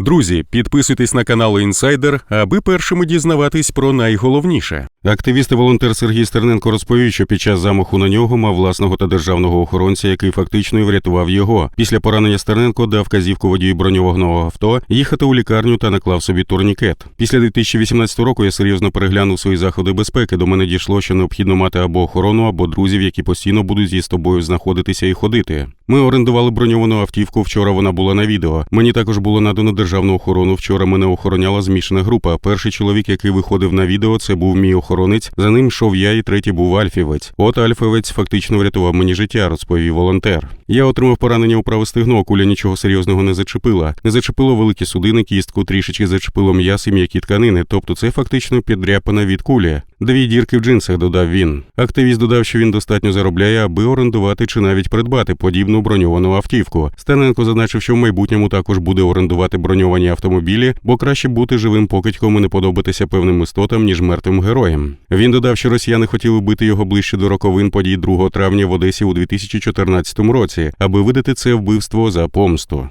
Друзі, підписуйтесь на канал Інсайдер, аби першими дізнаватись про найголовніше. Активіст і волонтер Сергій Стерненко розповів, що під час замаху на нього мав власного та державного охоронця, який фактично і врятував його. Після поранення Стерненко дав казівку водію броньованого авто їхати у лікарню та наклав собі турнікет. Після 2018 року я серйозно переглянув свої заходи безпеки. До мене дійшло, що необхідно мати або охорону, або друзів, які постійно будуть зі з тобою знаходитися і ходити. Ми орендували броньовану автівку. Вчора вона була на відео. Мені також було надано державну охорону. Вчора мене охороняла змішана група. Перший чоловік, який виходив на відео, це був мій охоронець. За ним йшов я, і третій був альфівець. От альфівець фактично врятував мені життя, розповів волонтер. Я отримав поранення у праве стегно. Куля нічого серйозного не зачепила. Не зачепило великі судини, кістку, трішечки зачепило м'яс і м'які тканини. Тобто це фактично підряпана від кулі. Дві дірки в джинсах додав він. Активіст додав, що він достатньо заробляє, аби орендувати чи навіть придбати подібну броньовану автівку. Станенко зазначив, що в майбутньому також буде орендувати броньовані автомобілі, бо краще бути живим покидьком і не подобатися певним істотам, ніж мертвим героям. Він додав, що росіяни хотіли бити його ближче до роковин подій 2 травня в Одесі у 2014 році, аби видати це вбивство за помсту.